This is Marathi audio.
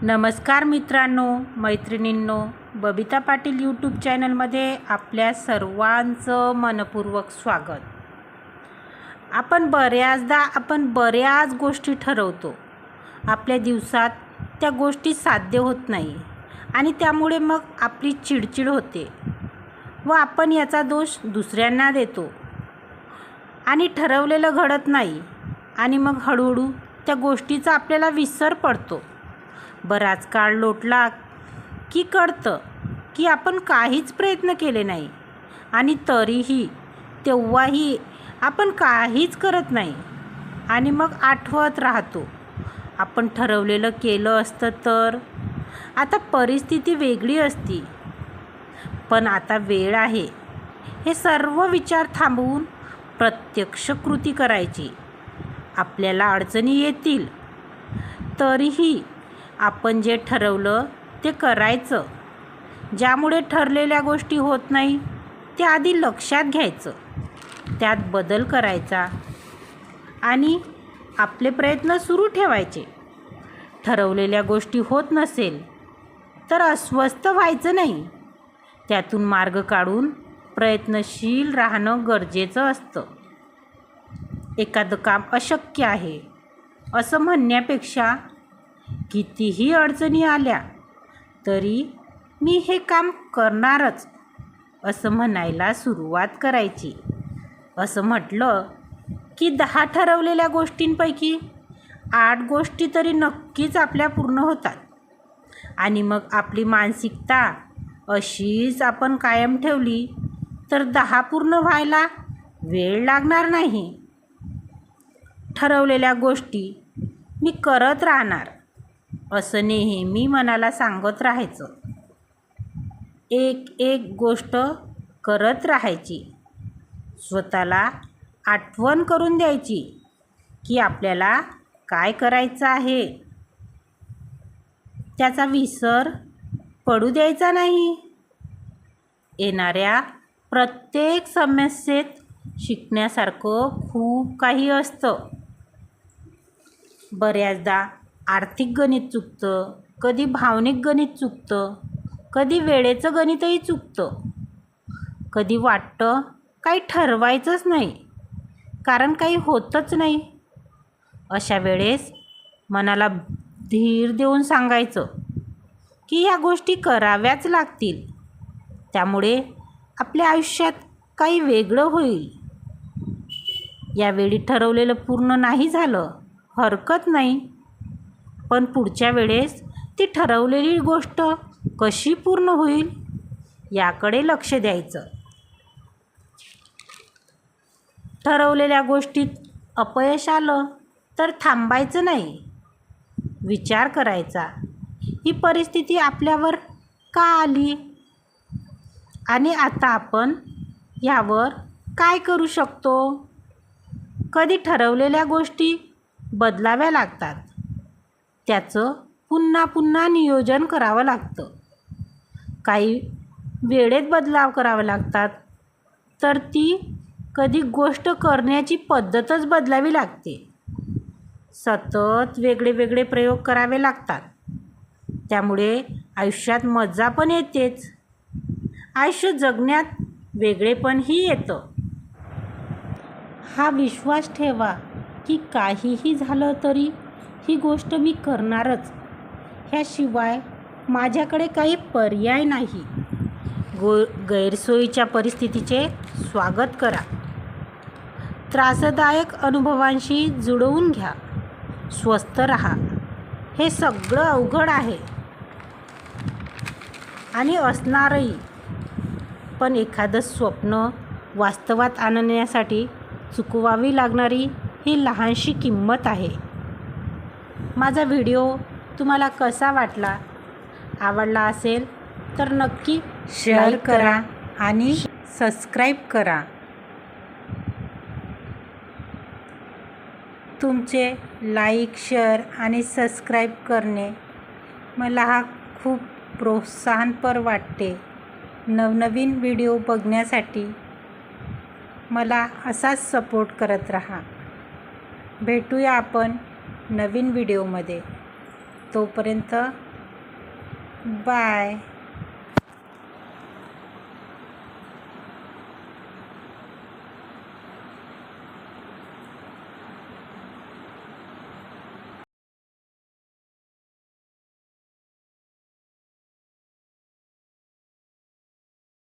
नमस्कार मित्रांनो मैत्रिणींनो बबिता पाटील यूट्यूब चॅनलमध्ये आपल्या सर्वांचं मनपूर्वक स्वागत. आपण बऱ्याचदा आपण बऱ्याच गोष्टी ठरवतो. आपल्या दिवसात त्या गोष्टी साध्य होत नाही आणि त्यामुळे मग आपली चिडचिड होते व आपण याचा दोष दुसऱ्यांना देतो. आणि ठरवलेलं घडत नाही आणि मग हळूहळू त्या गोष्टीचा आपल्याला विसर पडतो. बराच काळ लोटला की कळतं की आपण काहीच प्रयत्न केले नाही. आणि तरीही तेव्हाही आपण काहीच करत नाही. आणि मग आठवत राहतो. आपण ठरवलेलं केलं असतं तर? आता परिस्थिती वेगळी असती. पण आता वेळ आहे. हे सर्व विचार थांबवून प्रत्यक्ष कृती करायची. आपल्याला अडचणी येतील. तरीही आपण जे ठरवलं ते करायचं. ज्यामुळे ठरलेल्या गोष्टी होत नाही ते आधी लक्षात घ्यायचं. त्यात बदल करायचा आणि आपले प्रयत्न सुरू ठेवायचे. ठरवलेल्या गोष्टी होत नसेल तर अस्वस्थ व्हायचं नाही. त्यातून मार्ग काढून प्रयत्नशील राहणं गरजेचं असतं. एखादं काम अशक्य आहे असं म्हणण्यापेक्षा कितीही अडचणी आल्या तरी मी हे काम करणारच असं म्हणायला सुरुवात करायची. असं म्हटलं की दहा ठरवलेल्या गोष्टींपैकी आठ गोष्टी तरी नक्कीच आपल्या पूर्ण होतात. आणि मग आपली मानसिकता अशीच आपण कायम ठेवली तर दहा पूर्ण व्हायला वेळ लागणार नाही. ठरवलेल्या गोष्टी मी करत राहणार. असं नेहमी मनाला सांगत राहायचं. एक एक गोष्ट करत राहायची. स्वतःला आठवण करून द्यायची की आपल्याला काय करायचं आहे. त्याचा विसर पडू द्यायचा नाही. येणाऱ्या प्रत्येक समस्येत शिकण्यासारखं खूप काही असतं. बऱ्याचदा आर्थिक गणित चुकतं कधी भावनिक गणित चुकतं कधी वेळेचं गणितही चुकतं. कधी वाटतं काही ठरवायचंच नाही कारण काही होतच नाही. अशा वेळेस मनाला धीर देऊन सांगायचं की ह्या गोष्टी कराव्याच लागतील. त्यामुळे आपल्या आयुष्यात काही वेगळं होईल. यावेळी ठरवलेलं पूर्ण नाही झालं हरकत नाही. पण पुढच्या वेळेस ती ठरवलेली गोष्ट कशी पूर्ण होईल याकडे लक्ष द्यायचं. ठरवलेल्या गोष्टीत अपयश आलं तर थांबायचं नाही. विचार करायचा. ही परिस्थिती आपल्यावर का आली? आणि आता आपण यावर काय करू शकतो? कधी ठरवलेल्या गोष्टी बदलाव्या लागतात. त्याचं पुन्हा पुन्हा नियोजन करावं लागतं. काही वेळेत बदलाव करावे लागतात तर ती कधी गोष्ट करण्याची पद्धतच बदलावी लागते. सतत वेगळे वेगळे प्रयोग करावे लागतात. त्यामुळे आयुष्यात मजा पण येतेच. आयुष्य जगण्यात वेगळेपणही येतं. हा विश्वास ठेवा की काहीही झालं तरी ही गोष्ट मी करणारच. ह्याशिवाय माझ्याकडे काही पर्याय नाही. गो गैरसोयीच्या परिस्थितीचे स्वागत करा. त्रासदायक अनुभवांशी जुळवून घ्या. स्वस्थ राहा. हे सगळं अवघड आहे. आणि असणारही. पण एखादं स्वप्न वास्तवात आणण्यासाठी चुकवावी लागणारी ही लहानशी किंमत आहे. माझा व्हिडिओ तुम्हाला कसा वाटला? आवडला असेल तर नक्की शेअर करा आणि सबस्क्राईब करा. तुमचे लाईक शेअर आणि सबस्क्राईब करणे मला हा खूप प्रोत्साहनपर वाटते. नवनवीन व्हिडिओ बघण्यासाठी मला असाच सपोर्ट करत राहा. भेटूया आपण नवीन व्हिडिओमध्ये. तोपर्यंत बाय.